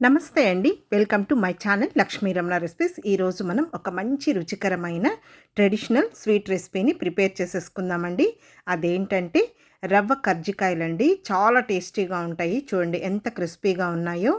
నమస్తే అండి. Welcome to my channel Lakshmi Ramana recipes. ఈరోజు మనం ఒక మంచి రుచికరమైన ట్రెడిషనల్ స్వీట్ రెసిపీని ప్రిపేర్ చేసేసుకుందామండి. అదేంటంటే రవ్వ కర్జికాయలండి. చాలా టేస్టీగా ఉంటాయి. చూడండి ఎంత క్రిస్పీగా ఉన్నాయో.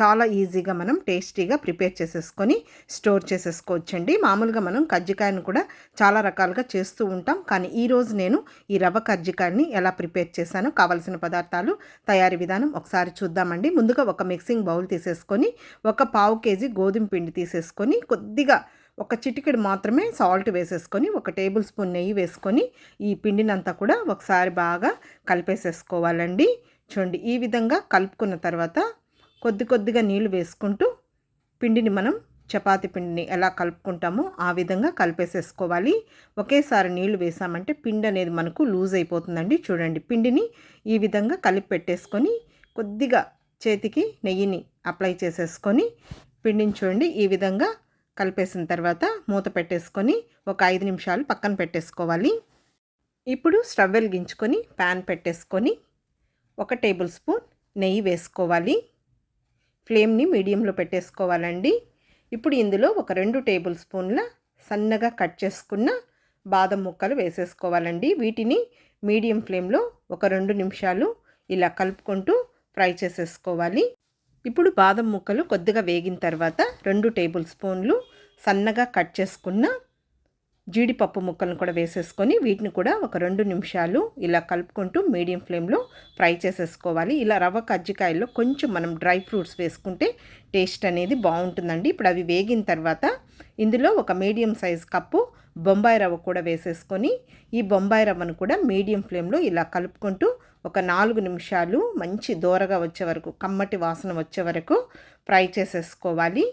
చాలా ఈజీగా మనం టేస్టీగా ప్రిపేర్ చేసేసుకొని స్టోర్ చేసేసుకోవచ్చండి. మామూలుగా మనం కజ్జికాయను కూడా చాలా రకాలుగా చేస్తూ ఉంటాం. కానీ ఈరోజు నేను ఈ రవ్వ కజ్జికాయని ఎలా ప్రిపేర్ చేశానో కావలసిన పదార్థాలు తయారీ విధానం ఒకసారి చూద్దామండి. ముందుగా ఒక మిక్సింగ్ బౌల్ తీసేసుకొని ఒక పావు కేజీ గోధుమ పిండి తీసేసుకొని కొద్దిగా ఒక చిటికెడు మాత్రమే సాల్ట్ వేసేసుకొని ఒక టేబుల్ స్పూన్ నెయ్యి వేసుకొని ఈ పిండినంతా కూడా ఒకసారి బాగా కలిపేసేసుకోవాలండి. చూడండి ఈ విధంగా కలుపుకున్న తర్వాత కొద్ది కొద్దిగా నీళ్ళు వేసుకుంటూ పిండిని మనం చపాతి పిండిని ఎలా కలుపుకుంటామో ఆ విధంగా కలిపేసేసుకోవాలి. ఒకేసారి నీళ్ళు వేసామంటే పిండి అనేది మనకు లూజ్ అయిపోతుందండి. చూడండి పిండిని ఈ విధంగా కలిపి పెట్టేసుకొని కొద్దిగా చేతికి నెయ్యిని అప్లై చేసేసుకొని పిండిని చూడండి ఈ విధంగా కలిపేసిన తర్వాత మూత పెట్టేసుకొని ఒక ఐదు నిమిషాలు పక్కన పెట్టేసుకోవాలి. ఇప్పుడు స్టవ్ వెలిగించుకొని ప్యాన్ పెట్టేసుకొని ఒక టేబుల్ స్పూన్ నెయ్యి వేసుకోవాలి. ఫ్లేమ్ని మీడియంలో పెట్టేసుకోవాలండి. ఇప్పుడు ఇందులో ఒక రెండు టేబుల్ స్పూన్ల సన్నగా కట్ చేసుకున్న బాదం ముక్కలు వేసేసుకోవాలండి. వీటిని మీడియం ఫ్లేమ్లో ఒక రెండు నిమిషాలు ఇలా కలుపుకుంటూ ఫ్రై చేసేసుకోవాలి. ఇప్పుడు బాదం ముక్కలు కొద్దిగా వేగిన తర్వాత రెండు టేబుల్ స్పూన్లు సన్నగా కట్ చేసుకున్న జీడిపప్పు ముక్కలను కూడా వేసేసుకొని వీటిని కూడా ఒక రెండు నిమిషాలు ఇలా కలుపుకుంటూ మీడియం ఫ్లేమ్లో ఫ్రై చేసేసుకోవాలి. ఇలా రవ్వ కజ్జికాయల్లో కొంచెం మనం డ్రై ఫ్రూట్స్ వేసుకుంటే టేస్ట్ అనేది బాగుంటుందండి. ఇప్పుడు అవి వేగిన తర్వాత ఇందులో ఒక మీడియం సైజ్ కప్పు బొంబాయి రవ్వ కూడా వేసేసుకొని ఈ బొంబాయి రవ్వను కూడా మీడియం ఫ్లేమ్లో ఇలా కలుపుకుంటూ ఒక నాలుగు నిమిషాలు మంచి దూరగా వచ్చే వరకు కమ్మటి వాసన వచ్చే వరకు ఫ్రై చేసేసుకోవాలి.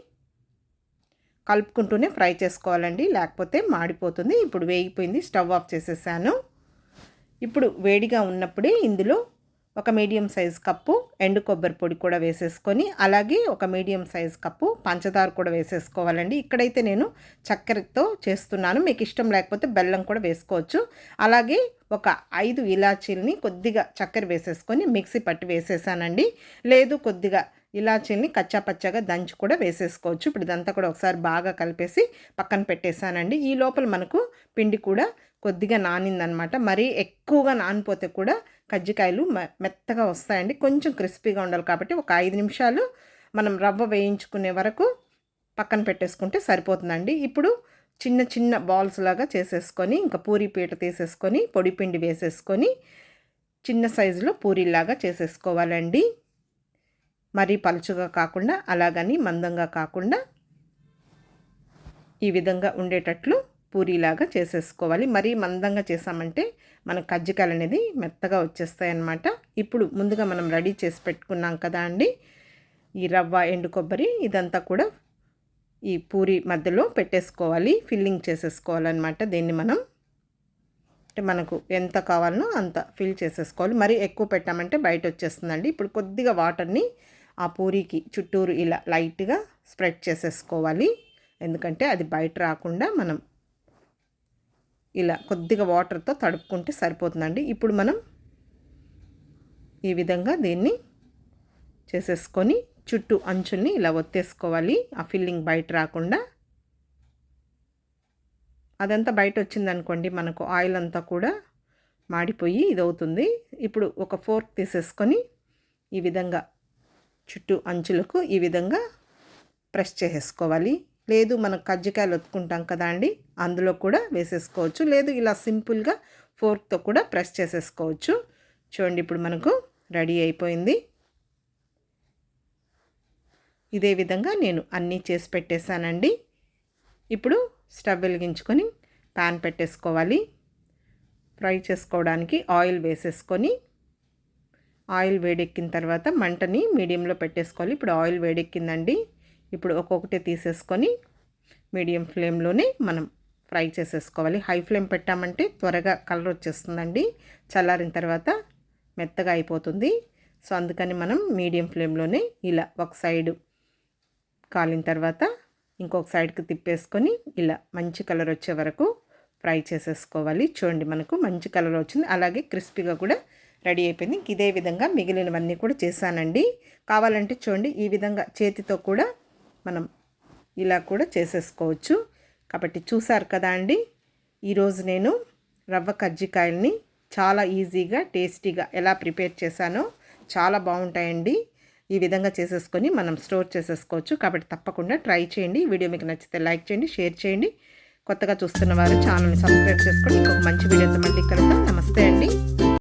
కలుపుకుంటూనే ఫ్రై చేసుకోవాలండి లేకపోతే మాడిపోతుంది. ఇప్పుడు వేగిపోయింది స్టవ్ ఆఫ్ చేసేసాను. ఇప్పుడు వేడిగా ఉన్నప్పుడే ఇందులో ఒక మీడియం సైజ్ కప్పు ఎండు కొబ్బరి పొడి కూడా వేసేసుకొని అలాగే ఒక మీడియం సైజ్ కప్పు పంచదార కూడా వేసేసుకోవాలండి. ఇక్కడైతే నేను చక్కెరతో చేస్తున్నాను. మీకు ఇష్టం లేకపోతే బెల్లం కూడా వేసుకోవచ్చు. అలాగే ఒక ఐదు ఇలాచీలని కొద్దిగా చక్కెర వేసేసుకొని మిక్సీ పట్టి వేసేసానండి. లేదు కొద్దిగా ఇలాచీల్ని కచ్చాపచ్చాగా దంచి కూడా వేసేసుకోవచ్చు. ఇప్పుడు ఇదంతా కూడా ఒకసారి బాగా కలిపేసి పక్కన పెట్టేశానండి ఈ లోపల మనకు పిండి కూడా కొద్దిగా నానిందనమాట. మరీ ఎక్కువగా నానిపోతే కూడా కజ్జికాయలు మెత్తగా వస్తాయండి. కొంచెం క్రిస్పీగా ఉండాలి కాబట్టి ఒక ఐదు నిమిషాలు మనం రవ్వ వేయించుకునే వరకు పక్కన పెట్టేసుకుంటే సరిపోతుందండి. ఇప్పుడు చిన్న చిన్న బాల్స్ లాగా చేసేసుకొని ఇంకా పూరి పీట తీసేసుకొని పొడి పిండి వేసేసుకొని చిన్న సైజులో పూరీలాగా చేసేసుకోవాలండి. మరీ పలుచుగా కాకుండా అలాగని మందంగా కాకుండా ఈ విధంగా ఉండేటట్లు పూరీలాగా చేసేసుకోవాలి. మరీ మందంగా చేసామంటే మన కజ్జికాయలు అనేది మెత్తగా వచ్చేస్తాయి అన్నమాట ఇప్పుడు ముందుగా మనం రెడీ చేసి పెట్టుకున్నాం కదా అండి. ఈ రవ్వ ఎండు కొబ్బరి ఇదంతా కూడా ఈ పూరి మధ్యలో పెట్టేసుకోవాలి. ఫిల్లింగ్ చేసేసుకోవాలన్నమాట దీన్ని మనం. అంటే మనకు ఎంత కావాలనో అంత ఫిల్ చేసేసుకోవాలి. మరీ ఎక్కువ పెట్టామంటే బయట వచ్చేస్తుందండి. ఇప్పుడు కొద్దిగా వాటర్ని ఆ పూరికి చుట్టూరు ఇలా లైట్గా స్ప్రెడ్ చేసేసుకోవాలి. ఎందుకంటే అది బయట రాకుండా మనం ఇలా కొద్దిగా వాటర్తో తడుపుకుంటే సరిపోతుందండి. ఇప్పుడు మనం ఈ విధంగా దీన్ని చేసేసుకొని చుట్టూ అంచుల్ని ఇలా ఒత్తేసుకోవాలి. ఆ ఫిల్లింగ్ బయట రాకుండా. అదంతా బయట వచ్చిందనుకోండి మనకు ఆయిల్ అంతా కూడా మాడిపోయి ఇది అవుతుంది ఇప్పుడు ఒక ఫోర్క్ తీసేసుకొని ఈ విధంగా చుట్టూ అంచులకు ఈ విధంగా ప్రెస్ చేసేసుకోవాలి. లేదు మనం కజ్జికాయలు ఒత్తుకుంటాం కదా అండి అందులో కూడా వేసేసుకోవచ్చు. లేదు ఇలా సింపుల్గా ఫోర్క్తో కూడా ప్రెస్ చేసేసుకోవచ్చు. చూడండి ఇప్పుడు మనకు రెడీ అయిపోయింది. ఇదే విధంగా నేను అన్నీ చేసి పెట్టేశానండి. ఇప్పుడు స్టవ్ వెలిగించుకొని ప్యాన్ పెట్టేసుకోవాలి. ఫ్రై చేసుకోవడానికి ఆయిల్ వేసేసుకొని ఆయిల్ వేడెక్కిన తర్వాత మంటని మీడియంలో పెట్టేసుకోవాలి. ఇప్పుడు ఆయిల్ వేడెక్కిందండి. ఇప్పుడు ఒక్కొక్కటి తీసేసుకొని మీడియం ఫ్లేమ్లోనే మనం ఫ్రై చేసేసుకోవాలి. హై ఫ్లేమ్ పెట్టామంటే త్వరగా కలర్ వచ్చేస్తుందండి. చల్లారిన తర్వాత మెత్తగా అయిపోతుంది. సో అందుకని మనం మీడియం ఫ్లేమ్లోనే ఇలా ఒక సైడు కాలిన తర్వాత ఇంకొక సైడ్కి తిప్పేసుకొని ఇలా మంచి కలర్ వచ్చే వరకు ఫ్రై చేసేసుకోవాలి. చూడండి మనకు మంచి కలర్ వచ్చింది. అలాగే క్రిస్పీగా కూడా రెడీ అయిపోయింది. ఇదే విధంగా మిగిలినవన్నీ కూడా చేశానండి. కావాలంటే చూడండి ఈ విధంగా చేతితో కూడా మనం ఇలా కూడా చేసేసుకోవచ్చు. కాబట్టి చూసారు కదా అండి ఈరోజు నేను రవ్వ కజ్జికాయల్ని చాలా ఈజీగా టేస్టీగా ఎలా ప్రిపేర్ చేశానో చాలా బాగుంటాయండి. ఈ విధంగా చేసేసుకొని మనం స్టోర్ చేసేసుకోవచ్చు. కాబట్టి తప్పకుండా ట్రై చేయండి. వీడియో మీకు నచ్చితే లైక్ చేయండి షేర్ చేయండి. కొత్తగా చూస్తున్న వారు ఛానల్ని సబ్స్క్రైబ్ చేసుకొని ఇంకొక మంచి వీడియోతో మళ్ళీ కలుద్దాం. నమస్తే అండి.